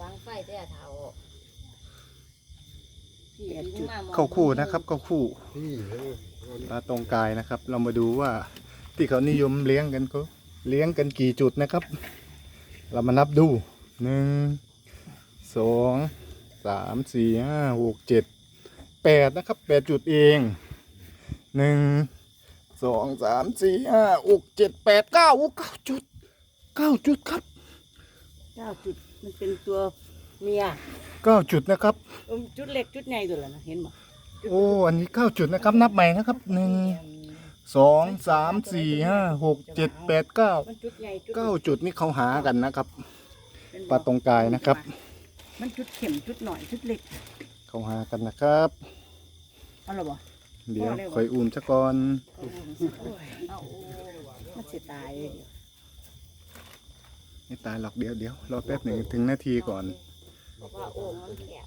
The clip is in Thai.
ปังไฟแต่เท่าพี่อันนี้มมองเข้าคู่นะครับเข้าคู่พี่เออปลาตรงกายนะครับ เรามาดูว่าที่เขานิยมเลี้ยงกันเขาเลี้ยงกันกี่จุดนะครับ เรามานับดูหนึ่งสองสามสี่ห้าหกเจ็ดแปดนะครับแปดจุดเองหนึ่งสองสามสี่ห้าหกเจ็ดแปดเก้าโอ้เก้าจุดเก้าจุดครับ เก้าจุดมันเป็นตัวเมียเก้าจุดนะครับ เอิ่มจุดเล็กจุดใหญ่ตัวละนะเห็นบ่โอ้อันนี้เก้าจุดนะครับ นับใหม่นะครับหนึ่งสองสามสี่ห้าหกเจ็ดแปดเก้ามันจุดใหญ่จุดเก้าจุดนี่เขาหากันนะครับเป็นบ่ปลาตรงกายนะครับ มันจุดเข็มจุดหน่อยจุดเล็กเขาหากันนะครับ เอาละบ่เดี๋ยวคอยอุ่มซะก่อนโอ้ยเอามันสิตาย ไม่ตายหรอกเดี๋ยวเดี๋ยวรอแป๊บหนึ่งถึงนาทีก่อน บอกว่าโอ่งมันแคบ